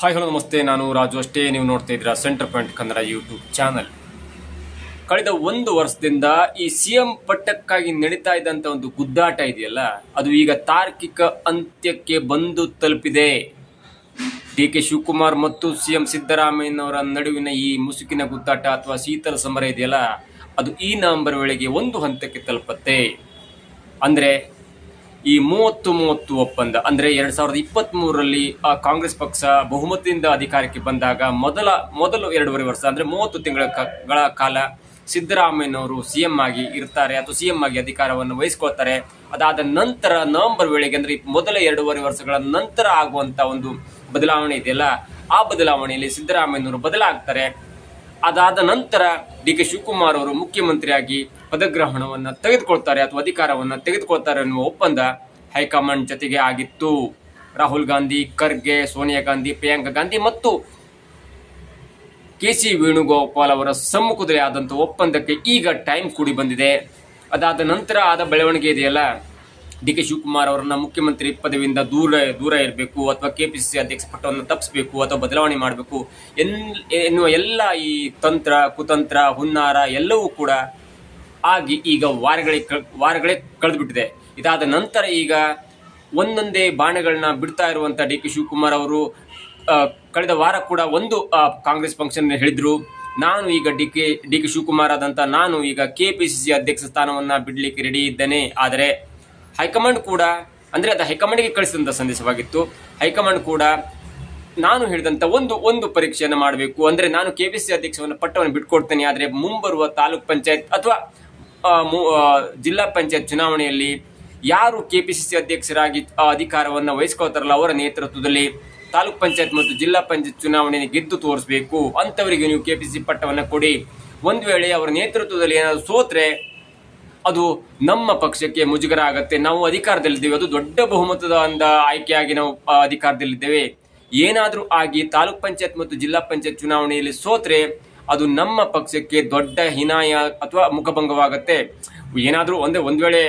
Hi hello ನಮಸ್ತೆ. ನಾನು ರಾಜು ಅಷ್ಟೇ. ನೀವು ನೋಡ್ತಾ ಇದ್ದೀರಾ Centre Point Kannada YouTube channel ಕಳೆದ ಒಂದು ವರ್ಷದಿಂದ ಈ ಸಿ ಎಂ ಪಟ್ಟಕ್ಕಾಗಿ ನಡೀತಾ ಇದ್ದಂಥ ಒಂದು ಗುದ್ದಾಟ ಇದೆಯಲ್ಲ, ಅದು ಈಗ ತಾರ್ಕಿಕ ಅಂತ್ಯಕ್ಕೆ ಬಂದು ತಲುಪಿದೆ. ಡಿ ಕೆ ಶಿವಕುಮಾರ್ ಮತ್ತು ಸಿ ಎಂ ಸಿದ್ದರಾಮಯ್ಯನವರ ನಡುವಿನ ಈ ಮುಸುಕಿನ ಗುದ್ದಾಟ ಅಥವಾ ಶೀತಲ ಸಮರ ಇದೆಯಲ್ಲ, ಅದು ಈ ನವೆಂಬರ್ ವೇಳೆಗೆ ಒಂದು ಹಂತಕ್ಕೆ ತಲುಪತ್ತೆ. ಅಂದರೆ ಈ ಮೂವತ್ತು ಮೂವತ್ತು ಒಪ್ಪಂದ, ಅಂದರೆ ಎರಡು ಸಾವಿರದ ಇಪ್ಪತ್ತ್ ಮೂರರಲ್ಲಿ ಕಾಂಗ್ರೆಸ್ ಪಕ್ಷ ಬಹುಮತದಿಂದ ಅಧಿಕಾರಕ್ಕೆ ಬಂದಾಗ ಮೊದಲ, ಮೊದಲು ಎರಡೂವರೆ ವರ್ಷ, ಅಂದರೆ ಮೂವತ್ತು ತಿಂಗಳ ಕಾಲ ಸಿದ್ದರಾಮಯ್ಯನವರು ಸಿ ಎಂ ಆಗಿ ಇರ್ತಾರೆ, ಅಥವಾ ಸಿ ಎಂ ಆಗಿ ಅಧಿಕಾರವನ್ನು ವಹಿಸ್ಕೊಳ್ತಾರೆ. ಅದಾದ ನಂತರ ನವೆಂಬರ್ ವೇಳೆಗೆ, ಅಂದರೆ ಮೊದಲ ಎರಡೂವರೆ ವರ್ಷಗಳ ನಂತರ ಆಗುವಂಥ ಒಂದು ಬದಲಾವಣೆ ಇದೆಯಲ್ಲ, ಆ ಬದಲಾವಣೆಯಲ್ಲಿ ಸಿದ್ದರಾಮಯ್ಯನವರು ಬದಲಾಗ್ತಾರೆ. ಅದಾದ ನಂತರ ಡಿ ಕೆ ಶಿವಕುಮಾರ್ ಅವರು ಮುಖ್ಯಮಂತ್ರಿಯಾಗಿ ಪದಗ್ರಹಣವನ್ನು ತೆಗೆದುಕೊಳ್ತಾರೆ ಅಥವಾ ಅಧಿಕಾರವನ್ನು ತೆಗೆದುಕೊಳ್ತಾರೆ ಅನ್ನುವ ಒಪ್ಪಂದ ಹೈಕಮಾಂಡ್ ಜೊತೆಗೆ ಆಗಿತ್ತು. ರಾಹುಲ್ ಗಾಂಧಿ, ಖರ್ಗೆ, ಸೋನಿಯಾ ಗಾಂಧಿ, ಪ್ರಿಯಾಂಕಾ ಗಾಂಧಿ ಮತ್ತು ಕೆ ಸಿ ವೇಣುಗೋಪಾಲ್ ಅವರ ಸಮ್ಮುಖದಲ್ಲಿ ಆದಂಥ ಒಪ್ಪಂದಕ್ಕೆ ಈಗ ಟೈಮ್ ಕೂಡಿ ಬಂದಿದೆ. ಅದಾದ ನಂತರ ಆದ ಬೆಳವಣಿಗೆ ಇದೆಯಲ್ಲ? ಡಿ ಕೆ ಶಿವಕುಮಾರ್ ಅವರನ್ನ ಮುಖ್ಯಮಂತ್ರಿ ಪದವಿಯಿಂದ ದೂರ ದೂರ ಇರಬೇಕು ಅಥವಾ ಕೆ ಪಿ ಸಿ ಸಿ ಅಧ್ಯಕ್ಷ ಪಟ್ಟವನ್ನು ತಪ್ಪಿಸಬೇಕು ಅಥವಾ ಬದಲಾವಣೆ ಮಾಡಬೇಕು. ಎನ್, ಎನ್ನುವ ಎಲ್ಲ ಈ ತಂತ್ರ, ಕುತಂತ್ರ, ಹುನ್ನಾರ ಎಲ್ಲವೂ ಕೂಡ ಆಗಿ ಈಗ ವಾರಗಳಿಗೆ ವಾರಗಳೇ ಕಳೆದುಬಿಟ್ಟಿದೆ. ಇದಾದ ನಂತರ ಈಗ ಒಂದೊಂದೇ ಬಾಣಗಳನ್ನ ಬಿಡ್ತಾ ಇರುವಂಥ ಡಿ ಕೆ ಶಿವಕುಮಾರ್ ಅವರು ಕಳೆದ ವಾರ ಕೂಡ ಒಂದು ಕಾಂಗ್ರೆಸ್ ಫಂಕ್ಷನ್ ಹೇಳಿದ್ರು, ನಾನು ಈಗ D K D K Shivakumar ಆದಂಥ ನಾನು ಈಗ ಕೆ ಪಿ ಸಿ ಸಿ ಅಧ್ಯಕ್ಷ ಸ್ಥಾನವನ್ನು ಬಿಡಲಿಕ್ಕೆ ರೆಡಿ ಇದ್ದೇನೆ. ಆದರೆ ಹೈಕಮಾಂಡ್ ಕೂಡ, ಅಂದರೆ ಅದು ಹೈಕಮಾಂಡ್ಗೆ ಕಳಿಸಿದಂಥ ಸಂದೇಶವಾಗಿತ್ತು. ಹೈಕಮಾಂಡ್ ಕೂಡ ನಾನು ಹೇಳಿದಂಥ ಒಂದು ಒಂದು ಪರೀಕ್ಷೆಯನ್ನು ಮಾಡಬೇಕು. ಅಂದರೆ ನಾನು ಕೆ ಪಿ ಸಿ ಅಧ್ಯಕ್ಷವನ್ನು, ಪಟ್ಟವನ್ನು ಬಿಟ್ಕೊಡ್ತೇನೆ. ಆದರೆ ಮುಂಬರುವ ತಾಲೂಕ್ ಪಂಚಾಯತ್ ಅಥವಾ ಜಿಲ್ಲಾ ಪಂಚಾಯತ್ ಚುನಾವಣೆಯಲ್ಲಿ ಯಾರು ಕೆ ಪಿ ಸಿ ಸಿ ಅಧ್ಯಕ್ಷರಾಗಿ ಅಧಿಕಾರವನ್ನು ವಹಿಸ್ಕೊಳ್ತಾರಲ್ಲ ಅವರ ನೇತೃತ್ವದಲ್ಲಿ ತಾಲೂಕ್ ಪಂಚಾಯತ್ ಮತ್ತು ಜಿಲ್ಲಾ ಪಂಚಾಯತ್ ಚುನಾವಣೆಯನ್ನು ಗೆದ್ದು ತೋರಿಸಬೇಕು. ಅಂಥವರಿಗೆ ನೀವು ಕೆ ಪಿ ಸಿ ಪಟ್ಟವನ್ನು ಕೊಡಿ. ಒಂದು ವೇಳೆ ಅವರ ನೇತೃತ್ವದಲ್ಲಿ ಏನಾದರೂ ಸೋತ್ರೆ ಅದು ನಮ್ಮ ಪಕ್ಷಕ್ಕೆ ಮುಜುಗರ ಆಗತ್ತೆ ನಾವು ಅಧಿಕಾರದಲ್ಲಿದ್ದೇವೆ. ಅದು ದೊಡ್ಡ ಬಹುಮತದ ಒಂದು ಆಯ್ಕೆಯಾಗಿ ನಾವು ಅಧಿಕಾರದಲ್ಲಿದ್ದೇವೆ. ಏನಾದರೂ ಆಗಿ ತಾಲೂಕ್ ಪಂಚಾಯತ್ ಮತ್ತು ಜಿಲ್ಲಾ ಪಂಚಾಯತ್ ಚುನಾವಣೆಯಲ್ಲಿ ಸೋತ್ರೆ ಅದು ನಮ್ಮ ಪಕ್ಷಕ್ಕೆ ದೊಡ್ಡ ಹಿನಾಯ ಅಥವಾ ಮುಖಭಂಗವಾಗತ್ತೆ. ಏನಾದರೂ ಒಂದೇ, ಒಂದು ವೇಳೆ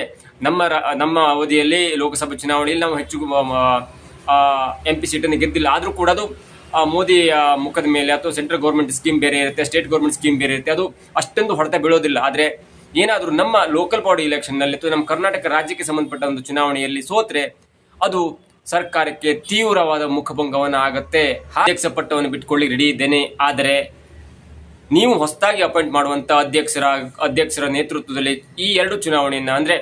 ನಮ್ಮ ನಮ್ಮ ಅವಧಿಯಲ್ಲಿ ಲೋಕಸಭಾ ಚುನಾವಣೆಯಲ್ಲಿ ನಾವು ಹೆಚ್ಚು ಎಂ ಪಿ ಸೀಟನ್ನು ಗೆದ್ದಿಲ್ಲ. ಆದರೂ ಕೂಡ ಅದು ಮೋದಿ ಮುಖದ ಮೇಲೆ ಅಥವಾ ಸೆಂಟ್ರಲ್ ಗೌರ್ಮೆಂಟ್ ಸ್ಕೀಮ್ ಬೇರೆ ಇರುತ್ತೆ, ಸ್ಟೇಟ್ ಗೌರ್ಮೆಂಟ್ ಸ್ಕೀಮ್ ಬೇರೆ ಇರುತ್ತೆ. ಅದು ಅಷ್ಟೊಂದು ಹೊಡೆತ ಬೀಳೋದಿಲ್ಲ. ಆದರೆ ಏನಾದರೂ ನಮ್ಮ ಲೋಕಲ್ ಬಾಡಿ ಎಲೆಕ್ಷನ್ನಲ್ಲಿ ಅಥವಾ ನಮ್ಮ ಕರ್ನಾಟಕ ರಾಜ್ಯಕ್ಕೆ ಸಂಬಂಧಪಟ್ಟ ಒಂದು ಚುನಾವಣೆಯಲ್ಲಿ ಸೋತ್ರೆ, ಅದು ಸರ್ಕಾರಕ್ಕೆ ತೀವ್ರವಾದ ಮುಖಭಂಗವನ್ನು ಆಗತ್ತೆ. ಅಧ್ಯಕ್ಷ ಪಟ್ಟವನ್ನು ಬಿಟ್ಕೊಳ್ಳಿ ರೆಡಿ ಇದ್ದೇನೆ. ಆದರೆ ನೀವು ಹೊಸದಾಗಿ ಅಪಾಯಿಂಟ್ ಮಾಡುವಂಥ ಅಧ್ಯಕ್ಷರ ಅಧ್ಯಕ್ಷರ ನೇತೃತ್ವದಲ್ಲಿ ಈ ಎರಡು ಚುನಾವಣೆಯನ್ನು ಅಂದರೆ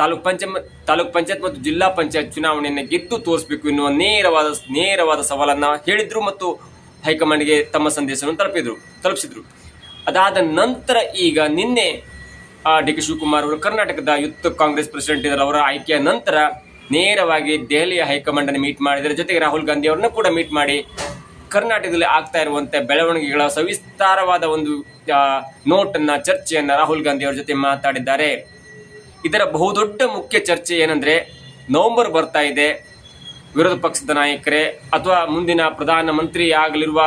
ತಾಲೂಕ್ ಪಂಚಾಯತ್ ತಾಲೂಕ್ ಪಂಚಾಯತ್ ಮತ್ತು ಜಿಲ್ಲಾ ಪಂಚಾಯತ್ ಚುನಾವಣೆಯನ್ನು ಗೆದ್ದು ತೋರಿಸಬೇಕು ಎನ್ನುವ ನೇರವಾದ ನೇರವಾದ ಸವಾಲನ್ನು ಹೇಳಿದರು ಮತ್ತು ಹೈಕಮಾಂಡ್ಗೆ ತಮ್ಮ ಸಂದೇಶವನ್ನು ತಲುಪಿದರು, ತಲುಪಿಸಿದ್ರು. ಅದಾದ ನಂತರ ಈಗ ನಿನ್ನೆ ಡಿ ಕೆ ಶಿವಕುಮಾರ್ ಅವರು ಕರ್ನಾಟಕದ ಯುತ್ ಕಾಂಗ್ರೆಸ್ ಪ್ರೆಸಿಡೆಂಟ್ ಇದ್ದಾರೆ. ಅವರ ಆಯ್ಕೆಯ ನಂತರ ನೇರವಾಗಿ ದೆಹಲಿಯ ಹೈಕಮಾಂಡ್ ಅನ್ನು ಮೀಟ್ ಮಾಡಿದರೆ ಜೊತೆಗೆ ರಾಹುಲ್ ಗಾಂಧಿ ಅವರನ್ನು ಕೂಡ ಮೀಟ್ ಮಾಡಿ ಕರ್ನಾಟಕದಲ್ಲಿ ಆಗ್ತಾ ಇರುವಂಥ ಬೆಳವಣಿಗೆಗಳ ಸವಿಸ್ತಾರವಾದ ಒಂದು ನೋಟ್ ನೋಟನ್ನ, ಚರ್ಚೆಯನ್ನ ರಾಹುಲ್ ಗಾಂಧಿ ಅವರ ಜೊತೆ ಮಾತಾಡಿದ್ದಾರೆ. ಇದರ ಬಹುದೊಡ್ಡ ಮುಖ್ಯ ಚರ್ಚೆ ಏನಂದ್ರೆ, ನವೆಂಬರ್ ಬರ್ತಾ ಇದೆ. ವಿರೋಧ ಪಕ್ಷದ ನಾಯಕರೇ, ಅಥವಾ ಮುಂದಿನ ಪ್ರಧಾನಮಂತ್ರಿ ಆಗಲಿರುವ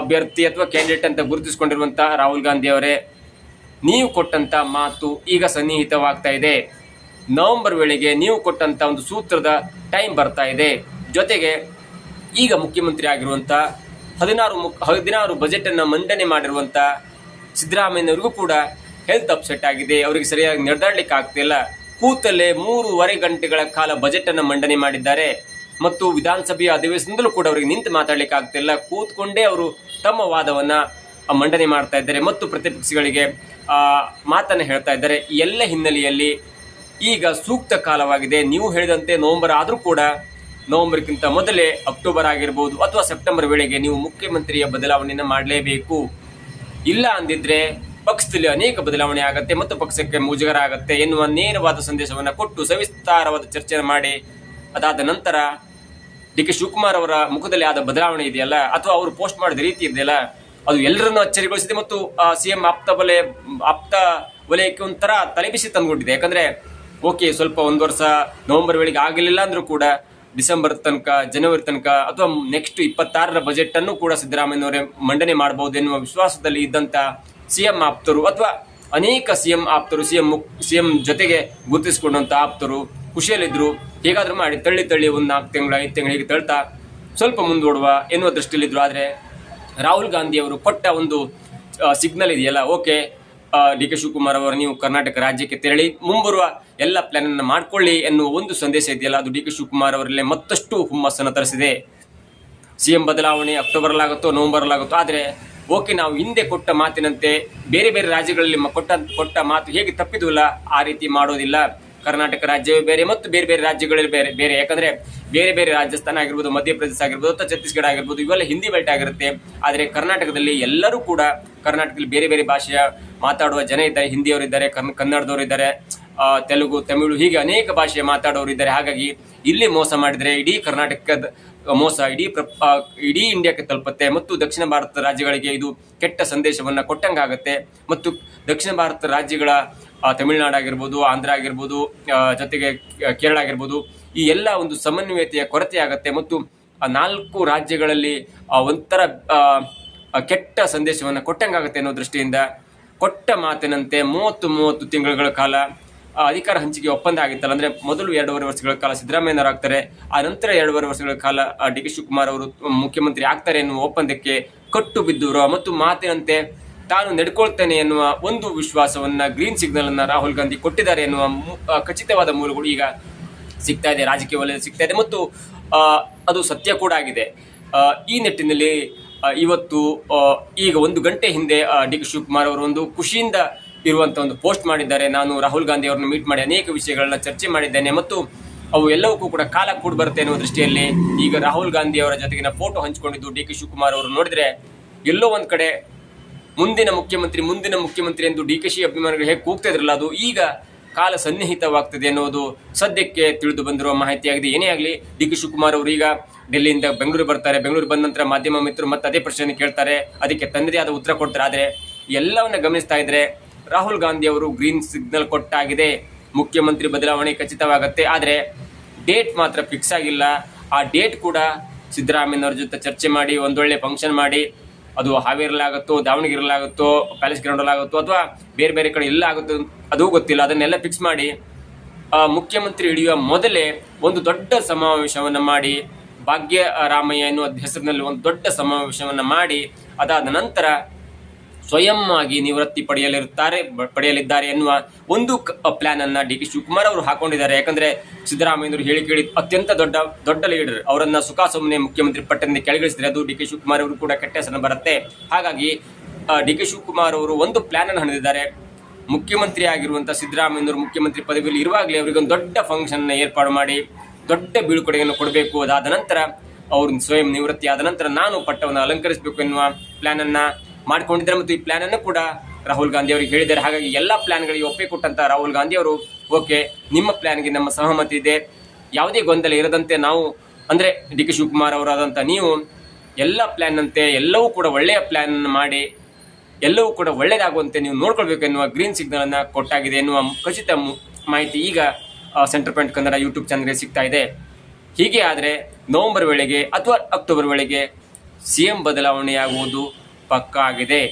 ಅಭ್ಯರ್ಥಿ ಅಥವಾ ಕ್ಯಾಂಡಿಡೇಟ್ ಅಂತ ಗುರುತಿಸಿಕೊಂಡಿರುವಂತಹ ರಾಹುಲ್ ಗಾಂಧಿ ಅವರೇ, ನೀವು ಕೊಟ್ಟಂತ ಮಾತು ಈಗ ಸನ್ನಿಹಿತವಾಗ್ತಾ ಇದೆ. ನವೆಂಬರ್ ವೇಳೆಗೆ ನೀವು ಕೊಟ್ಟಂತ ಒಂದು ಸೂತ್ರದ ಟೈಮ್ ಬರ್ತಾ ಇದೆ. ಜೊತೆಗೆ ಈಗ ಮುಖ್ಯಮಂತ್ರಿ ಆಗಿರುವಂತ ಹದಿನಾರು ಮುಕ್, ಹದಿನಾರು ಬಜೆಟ್ ಅನ್ನ ಮಂಡನೆ ಮಾಡಿರುವಂತ ಸಿದ್ದರಾಮಯ್ಯನವರಿಗೂ ಕೂಡ ಹೆಲ್ತ್ ಅಪ್ಸೆಟ್ ಆಗಿದೆ. ಅವರಿಗೆ ಸರಿಯಾಗಿ ನಡೆದಾಡ್ಲಿಕ್ಕೆ ಆಗ್ತಿಲ್ಲ. ಕೂತಲ್ಲೇ ಮೂರುವರೆ ಗಂಟೆಗಳ ಕಾಲ ಬಜೆಟ್ ಅನ್ನ ಮಂಡನೆ ಮಾಡಿದ್ದಾರೆ. ಮತ್ತು ವಿಧಾನಸಭೆಯ ಅಧಿವೇಶನದಲ್ಲೂ ಕೂಡ ಅವರಿಗೆ ನಿಂತು ಮಾತಾಡ್ಲಿಕ್ಕೆ ಆಗ್ತಿಲ್ಲ ಕೂತ್ಕೊಂಡೇ ಅವರು ತಮ್ಮ ವಾದವನ್ನ ಮಂಡನೆ ಮಾಡ್ತಾ ಇದ್ದಾರೆ ಮತ್ತು ಪ್ರತಿಪಕ್ಷಗಳಿಗೆ ಆ, ಮಾತನ್ನ ಹೇಳ್ತಾ ಇದ್ದಾರೆ. ಎಲ್ಲ ಹಿನ್ನೆಲೆಯಲ್ಲಿ ಈಗ ಸೂಕ್ತ ಕಾಲವಾಗಿದೆ. ನೀವು ಹೇಳಿದಂತೆ ನವೆಂಬರ್ ಆದರೂ ಕೂಡ ನವೆಂಬರ್ಗಿಂತ ಮೊದಲೇ ಅಕ್ಟೋಬರ್ ಆಗಿರ್ಬೋದು ಅಥವಾ ಸೆಪ್ಟೆಂಬರ್ ವೇಳೆಗೆ ನೀವು ಮುಖ್ಯಮಂತ್ರಿಯ ಬದಲಾವಣೆಯನ್ನು ಮಾಡಲೇಬೇಕು. ಇಲ್ಲ ಅಂದಿದ್ರೆ ಪಕ್ಷದಲ್ಲಿ ಅನೇಕ ಬದಲಾವಣೆ ಆಗತ್ತೆ ಮತ್ತು ಪಕ್ಷಕ್ಕೆ ಮುಜುಗರ ಆಗತ್ತೆ ಎನ್ನುವ ನೇರವಾದ ಸಂದೇಶವನ್ನು ಕೊಟ್ಟು ಸವಿಸ್ತಾರವಾದ ಚರ್ಚೆ ಮಾಡಿ ಅದಾದ ನಂತರ ಡಿ ಕೆ ಶಿವಕುಮಾರ್ ಅವರ ಮುಖದಲ್ಲಿ ಆದ ಬದಲಾವಣೆ ಇದೆಯಲ್ಲ, ಅಥವಾ ಅವರು ಪೋಸ್ಟ್ ಮಾಡಿದ ರೀತಿ ಇದೆಯಲ್ಲ, ಅದು ಎಲ್ಲರನ್ನು ಅಚ್ಚರಿಗೊಳಿಸಿದೆ ಮತ್ತು ಸಿ ಎಂ ಆಪ್ತ ವಲಯ, ಆಪ್ತ ವಲಯಕ್ಕೆ ಒಂಥರ ತಲೆಬಿಸಿ ತಂದುಕೊಂಡಿದೆ ಯಾಕಂದ್ರೆ, ಓಕೆ, ಸ್ವಲ್ಪ ಒಂದು ವರ್ಷ ನವೆಂಬರ್ ವೇಳೆಗೆ ಆಗಲಿಲ್ಲ ಅಂದ್ರೂ ಕೂಡ, ಡಿಸೆಂಬರ್ ತನಕ, ಜನವರಿ ತನಕ, ಅಥವಾ ನೆಕ್ಸ್ಟ್ ಇಪ್ಪತ್ತಾರರ ಬಜೆಟ್ ಅನ್ನು ಕೂಡ ಸಿದ್ದರಾಮಯ್ಯನವರೇ ಮಂಡನೆ ಮಾಡಬಹುದು ಎನ್ನುವ ವಿಶ್ವಾಸದಲ್ಲಿ ಇದ್ದಂತ ಸಿಎಂ ಆಪ್ತರು, ಅಥವಾ ಅನೇಕ ಸಿಎಂ ಆಪ್ತರು, ಸಿಎಂ ಸಿಎಂ ಜೊತೆಗೆ ಗುರುತಿಸಿಕೊಂಡಂತ ಆಪ್ತರು ಖುಷಿಯಲ್ಲಿದ್ರು, ಹೇಗಾದರೂ ಮಾಡಿ ತಳ್ಳಿ ತಳ್ಳಿ ಒಂದು ನಾಲ್ಕು ತಿಂಗಳು, ಐದು ತಿಂಗಳಿಗೆ ತಳ್ತಾ ಸ್ವಲ್ಪ ಮುಂದೂಡುವ ಎನ್ನುವ ದೃಷ್ಟಿಯಲ್ಲಿದ್ದರು ಆದರೆ ರಾಹುಲ್ ಗಾಂಧಿ ಅವರು ಕೊಟ್ಟ ಒಂದು ಸಿಗ್ನಲ್ ಇದೆಯಲ್ಲ, ಓಕೆ ಡಿ ಕೆ ಶಿವಕುಮಾರ್ ಅವರು ನೀವು ಕರ್ನಾಟಕ ರಾಜ್ಯಕ್ಕೆ ತೆರಳಿ, ಮುಂಬರುವ ಎಲ್ಲ ಪ್ಲಾನ್ ಅನ್ನು ಮಾಡ್ಕೊಳ್ಳಿ ಎನ್ನುವ ಒಂದು ಸಂದೇಶ ಇದೆಯಲ್ಲ, ಅದು ಡಿ ಕೆ ಶಿವಕುಮಾರ್ ಅವರಲ್ಲೇ ಮತ್ತಷ್ಟು ಹುಮ್ಮಸ್ಸನ್ನು ತರಿಸಿದೆ. ಸಿ ಎಂ ಬದಲಾವಣೆ ಅಕ್ಟೋಬರ್ಲಾಗುತ್ತೋ, ನವೆಂಬರ್ಲಾಗುತ್ತೋ, ಆದರೆ ಓಕೆ, ನಾವು ಹಿಂದೆ ಕೊಟ್ಟ ಮಾತಿನಂತೆ ಬೇರೆ ಬೇರೆ ರಾಜ್ಯಗಳಲ್ಲಿ ಕೊಟ್ಟ ಕೊಟ್ಟ ಮಾತು ಹೇಗೆ ತಪ್ಪಿದ್ವಲ್ಲ, ಆ ರೀತಿ ಮಾಡೋದಿಲ್ಲ. ಕರ್ನಾಟಕ ರಾಜ್ಯವೇ ಬೇರೆ ಮತ್ತು ಬೇರೆ ಬೇರೆ ರಾಜ್ಯಗಳಲ್ಲಿ ಬೇರೆ ಬೇರೆ. ಯಾಕಂದ್ರೆ ಬೇರೆ ಬೇರೆ ರಾಜಸ್ಥಾನ ಆಗಿರ್ಬೋದು, ಮಧ್ಯಪ್ರದೇಶ ಆಗಿರ್ಬೋದು, ಅಥವಾ ಛತ್ತೀಸ್ಗಢ ಆಗಿರ್ಬೋದು, ಇವೆಲ್ಲ ಹಿಂದಿ ಬೆಲ್ಟ್ ಆಗಿರುತ್ತೆ. ಆದರೆ ಕರ್ನಾಟಕದಲ್ಲಿ ಎಲ್ಲರೂ ಕೂಡ ಕರ್ನಾಟಕದಲ್ಲಿ ಬೇರೆ ಬೇರೆ ಭಾಷೆಯ ಮಾತಾಡುವ ಜನ ಇದ್ದಾರೆ. ಹಿಂದಿಯವರಿದ್ದಾರೆ ಕನ್, ಕನ್ನಡದವರು ಇದ್ದಾರೆ ತೆಲುಗು, ತಮಿಳು ಹೀಗೆ ಅನೇಕ ಭಾಷೆಯ ಮಾತಾಡೋರು ಇದ್ದಾರೆ. ಹಾಗಾಗಿ ಇಲ್ಲಿ ಮೋಸ ಮಾಡಿದರೆ ಇಡೀ ಕರ್ನಾಟಕದ ಮೋಸ ಇಡೀ ಪ್ರ ಇಡೀ ಇಂಡಿಯಾಕ್ಕೆ ತಲುಪುತ್ತೆ ಮತ್ತು ದಕ್ಷಿಣ ಭಾರತ ರಾಜ್ಯಗಳಿಗೆ ಇದು ಕೆಟ್ಟ ಸಂದೇಶವನ್ನು ಕೊಟ್ಟಂಗಾಗುತ್ತೆ. ಮತ್ತು ದಕ್ಷಿಣ ಭಾರತ ರಾಜ್ಯಗಳ ತಮಿಳುನಾಡು ಆಗಿರ್ಬೋದು, ಆಂಧ್ರ ಆಗಿರ್ಬೋದು ಜೊತೆಗೆ ಕೇರಳ ಆಗಿರ್ಬೋದು, ಈ ಎಲ್ಲ ಒಂದು ಸಮನ್ವಯತೆಯ ಕೊರತೆ ಆಗುತ್ತೆ ಮತ್ತು ನಾಲ್ಕು ರಾಜ್ಯಗಳಲ್ಲಿ ಒಂಥರ ಕೆಟ್ಟ ಸಂದೇಶವನ್ನು ಕೊಟ್ಟಂಗಾಗುತ್ತೆ ಅನ್ನೋ ದೃಷ್ಟಿಯಿಂದ ಕೊಟ್ಟ ಮಾತಿನಂತೆ ಮೂವತ್ತು ಮೂವತ್ತು ತಿಂಗಳುಗಳ ಕಾಲ ಅಧಿಕಾರ ಹಂಚಿಕೆ ಒಪ್ಪಂದ ಆಗಿತ್ತಲ್ಲ, ಅಂದ್ರೆ ಮೊದಲು ಎರಡೂವರೆ ವರ್ಷಗಳ ಕಾಲ ಸಿದ್ದರಾಮಯ್ಯನವರು ಆಗ್ತಾರೆ, ಆ ನಂತರ ಎರಡೂವರೆ ವರ್ಷಗಳ ಕಾಲ ಡಿ ಕೆ ಶಿವಕುಮಾರ್ ಅವರು ಮುಖ್ಯಮಂತ್ರಿ ಆಗ್ತಾರೆ ಎನ್ನುವ ಒಪ್ಪಂದಕ್ಕೆ ಕಟ್ಟು ಬಿದ್ದವರು ಮತ್ತು ಮಾತಿನಂತೆ ತಾನು ನಡ್ಕೊಳ್ತೇನೆ ಎನ್ನುವ ಒಂದು ವಿಶ್ವಾಸವನ್ನ ಗ್ರೀನ್ ಸಿಗ್ನಲ್ ಅನ್ನ ರಾಹುಲ್ ಗಾಂಧಿ ಕೊಟ್ಟಿದ್ದಾರೆ ಎನ್ನುವ ಖಚಿತವಾದ ಮೂಲಗಳು ಈಗ ಸಿಗ್ತಾ ಇದೆ, ರಾಜಕೀಯ ವಲಯ ಸಿಗ್ತಾ ಇದೆ. ಮತ್ತು ಅದು ಸತ್ಯ ಕೂಡ ಆಗಿದೆ. ಈ ನಿಟ್ಟಿನಲ್ಲಿ ಇವತ್ತು ಈಗ ಒಂದು ಗಂಟೆ ಹಿಂದೆ ಡಿ ಕೆ ಶಿವಕುಮಾರ್ ಅವರು ಒಂದು ಖುಷಿಯಿಂದ ಇರುವಂತ ಒಂದು ಪೋಸ್ಟ್ ಮಾಡಿದ್ದಾರೆ. ನಾನು ರಾಹುಲ್ ಗಾಂಧಿ ಅವರನ್ನು ಮೀಟ್ ಮಾಡಿ ಅನೇಕ ವಿಷಯಗಳನ್ನ ಚರ್ಚೆ ಮಾಡಿದ್ದೇನೆ ಮತ್ತು ಅವು ಎಲ್ಲವಕ್ಕೂ ಕೂಡ ಕಾಲ ಕೂಡ ಬರುತ್ತೆ ಅನ್ನೋ ದೃಷ್ಟಿಯಲ್ಲಿ ಈಗ ರಾಹುಲ್ ಗಾಂಧಿ ಅವರ ಜೊತೆಗಿನ ಫೋಟೋ ಹಂಚಿಕೊಂಡಿದ್ದು ಡಿ ಕೆ ಶಿವಕುಮಾರ್ ಅವರು ನೋಡಿದ್ರೆ ಎಲ್ಲೋ ಒಂದು ಕಡೆ ಮುಂದಿನ ಮುಖ್ಯಮಂತ್ರಿ ಮುಂದಿನ ಮುಖ್ಯಮಂತ್ರಿ ಎಂದು ಡಿ ಕೆ ಶಿ ಅಭಿಮಾನಿಗಳು ಹೇಗೆ ಕೂಗ್ತಾ ಇದ್ರಲ್ಲ, ಅದು ಈಗ ಕಾಲ ಸನ್ನಿಹಿತವಾಗ್ತದೆ ಅನ್ನೋದು ಸದ್ಯಕ್ಕೆ ತಿಳಿದು ಬಂದಿರುವ ಮಾಹಿತಿಯಾಗಿದೆ ಏನೇ ಆಗಲಿ, ಡಿ ಕೆ ಶಿವಕುಮಾರ್ ಅವರು ಈಗ ಡೆಲ್ಲಿಯಿಂದ ಬೆಂಗಳೂರು ಬರ್ತಾರೆ. ಬೆಂಗಳೂರು ಬಂದ ನಂತರ ಮಾಧ್ಯಮ ಮಿತ್ರರು ಮತ್ತೆ ಅದೇ ಪ್ರಶ್ನೆ ಕೇಳ್ತಾರೆ. ಅದಕ್ಕೆ ತನ್ನದೇ ಆದ ಉತ್ತರ ಕೊಡ್ತಾರೆ. ಆದರೆ ಎಲ್ಲವನ್ನ ಗಮನಿಸ್ತಾ ಇದ್ರೆ ರಾಹುಲ್ ಗಾಂಧಿ ಅವರು ಗ್ರೀನ್ ಸಿಗ್ನಲ್ ಕೊಟ್ಟಾಗಿದೆ. ಮುಖ್ಯಮಂತ್ರಿ ಬದಲಾವಣೆ ಖಚಿತವಾಗುತ್ತೆ. ಆದರೆ ಡೇಟ್ ಮಾತ್ರ ಫಿಕ್ಸ್ ಆಗಿಲ್ಲ. ಆ ಡೇಟ್ ಕೂಡ ಸಿದ್ದರಾಮಯ್ಯನವ್ರ ಜೊತೆ ಚರ್ಚೆ ಮಾಡಿ ಒಂದೊಳ್ಳೆ ಫಂಕ್ಷನ್ ಮಾಡಿ, ಅದು ಹಾವೇರಲಾಗುತ್ತೋ ದಾವಣಗೆರೆಲಾಗುತ್ತೋ ಪ್ಯಾಲೇಸ್ ಗ್ರೌಂಡಲ್ಲಾಗುತ್ತೋ ಅಥವಾ ಬೇರೆ ಬೇರೆ ಕಡೆ ಎಲ್ಲ ಆಗುತ್ತೋ ಅದು ಗೊತ್ತಿಲ್ಲ. ಅದನ್ನೆಲ್ಲ ಫಿಕ್ಸ್ ಮಾಡಿ ಮುಖ್ಯಮಂತ್ರಿ ಹಿಡಿಯುವ ಮೊದಲೇ ಒಂದು ದೊಡ್ಡ ಸಮಾವೇಶವನ್ನು ಮಾಡಿ, ಭಾಗ್ಯ ರಾಮಯ್ಯ ಎನ್ನುವ ಹೆಸರಿನಲ್ಲಿ ಒಂದು ದೊಡ್ಡ ಸಮಾವೇಶವನ್ನು ಮಾಡಿ, ಅದಾದ ನಂತರ ಸ್ವಯಂ ಆಗಿ ನಿವೃತ್ತಿ ಪಡೆಯಲಿರುತ್ತಾರೆ ಪಡೆಯಲಿದ್ದಾರೆ ಎನ್ನುವ ಒಂದು ಪ್ಲಾನ್ ಅನ್ನ ಡಿ ಕೆ ಶಿವಕುಮಾರ್ ಅವರು ಹಾಕೊಂಡಿದ್ದಾರೆ. ಯಾಕಂದ್ರೆ ಸಿದ್ದರಾಮಯ್ಯನವರು ಹೇಳಿ ಕೇಳಿ ಅತ್ಯಂತ ದೊಡ್ಡ ದೊಡ್ಡ ಲೀಡರ್. ಅವರನ್ನ ಸುಖ ಸುಮ್ಮನೆ ಮುಖ್ಯಮಂತ್ರಿ ಪಟ್ಟದಿಂದ ಕೆಳಗಿಳಿಸಿದ್ರೆ ಅದು ಡಿ ಕೆ ಶಿವಕುಮಾರ್ ಅವರು ಕೂಡ ಕೆಟ್ಟ ಹೆಸರು ಬರುತ್ತೆ. ಹಾಗಾಗಿ ಡಿ ಕೆ ಶಿವಕುಮಾರ್ ಅವರು ಒಂದು ಪ್ಲಾನ್ ಅನ್ನು ಹಣದಿದ್ದಾರೆ ಮುಖ್ಯಮಂತ್ರಿ ಸಿದ್ದರಾಮಯ್ಯನವರು ಮುಖ್ಯಮಂತ್ರಿ ಪದವಿಯಲ್ಲಿ ಇರುವಾಗಲೇ ಅವರಿಗೆ ಒಂದು ದೊಡ್ಡ ಫಂಕ್ಷನ್ ಏರ್ಪಾಡು ಮಾಡಿ, ದೊಡ್ಡ ಬೀಳ್ಕೊಡುಗೆಯನ್ನು ಕೊಡಬೇಕು. ಅದಾದ ನಂತರ, ಅವರು ಸ್ವಯಂ ನಿವೃತ್ತಿ ಆದ ನಂತರ ನಾನು ಪಟ್ಟವನ್ನು ಅಲಂಕರಿಸಬೇಕು ಎನ್ನುವ ಪ್ಲಾನ್ ಅನ್ನ ಮಾಡ್ಕೊಂಡಿದ್ದಾರೆ ಮತ್ತು ಈ ಪ್ಲಾನ್ ಅನ್ನು ಕೂಡ ರಾಹುಲ್ ಗಾಂಧಿ ಅವರಿಗೆ ಹೇಳಿದ್ದಾರೆ. ಹಾಗಾಗಿ ಎಲ್ಲ ಪ್ಲಾನ್ಗಳಿಗೆ ಒಪ್ಪಿ ಕೊಟ್ಟಂತ ರಾಹುಲ್ ಗಾಂಧಿ ಅವರು, ಓಕೆ, ನಿಮ್ಮ ಪ್ಲಾನ್ಗೆ ನಮ್ಮ ಸಹಮತಿ ಇದೆ. ಯಾವುದೇ ಗೊಂದಲ ಇರದಂತೆ ನಾವು, ಅಂದ್ರೆ ಡಿ ಕೆ ಶಿವಕುಮಾರ್ ಅವರಾದಂಥ ನೀವು, ಎಲ್ಲ ಪ್ಲಾನ್ ಅಂತೆ ಎಲ್ಲವೂ ಕೂಡ ಒಳ್ಳೆಯ ಪ್ಲಾನ್ ಮಾಡಿ, ಎಲ್ಲವೂ ಕೂಡ ಒಳ್ಳೆಯದಾಗುವಂತೆ ನೀವು ನೋಡ್ಕೊಳ್ಬೇಕು ಎನ್ನುವ ಗ್ರೀನ್ ಸಿಗ್ನಲ್ ಅನ್ನ ಕೊಟ್ಟಾಗಿದೆ ಎನ್ನುವ ಖಚಿತ ಮಾಹಿತಿ ಈಗ ಸೆಂಟರ್ ಪಾಯಿಂಟ್ ಕನ್ನಡ ಯೂಟ್ಯೂಬ್ ಚಾನಲ್ಗೆ ಸಿಗ್ತಾ ಇದೆ. ಹೀಗೆ ಆದರೆ ನವೆಂಬರ್ ವೇಳೆಗೆ ಅಥವಾ ಅಕ್ಟೋಬರ್ ವೇಳೆಗೆ ಸಿ ಎಂ ಬದಲಾವಣೆಯಾಗುವುದು ಪಕ್ಕಾ ಆಗಿದೆ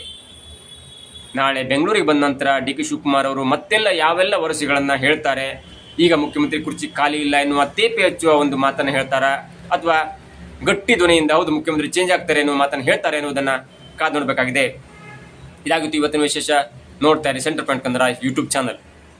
ನಾಳೆ ಬೆಂಗಳೂರಿಗೆ ಬಂದ ನಂತರ ಡಿ ಕೆ ಶಿವಕುಮಾರ್ ಅವರು ಮತ್ತೆಲ್ಲ ಯಾವೆಲ್ಲ ವರಸೆಗಳನ್ನು ಹೇಳ್ತಾರೆ? ಈಗ ಮುಖ್ಯಮಂತ್ರಿ ಕುರ್ಚಿ ಖಾಲಿ ಇಲ್ಲ ಎನ್ನುವ ತೇಪೆ ಹಚ್ಚುವ ಒಂದು ಮಾತನ್ನು ಹೇಳ್ತಾರಾ? ಅಥವಾ ಗಟ್ಟಿ ಧ್ವನಿಯಿಂದ ಹೌದು ಮುಖ್ಯಮಂತ್ರಿ ಚೇಂಜ್ ಆಗ್ತಾರೆ ಎನ್ನುವ ಮಾತನ್ನು ಹೇಳ್ತಾರೆ ಎನ್ನುವುದನ್ನು ಕಾದು ನೋಡಬೇಕಾಗಿದೆ. ಇದಾಗಿತ್ತು ಇವತ್ತಿನ ವಿಶೇಷ. ನೋಡ್ತಾ ಇರಿ Centre Point Kannada YouTube channel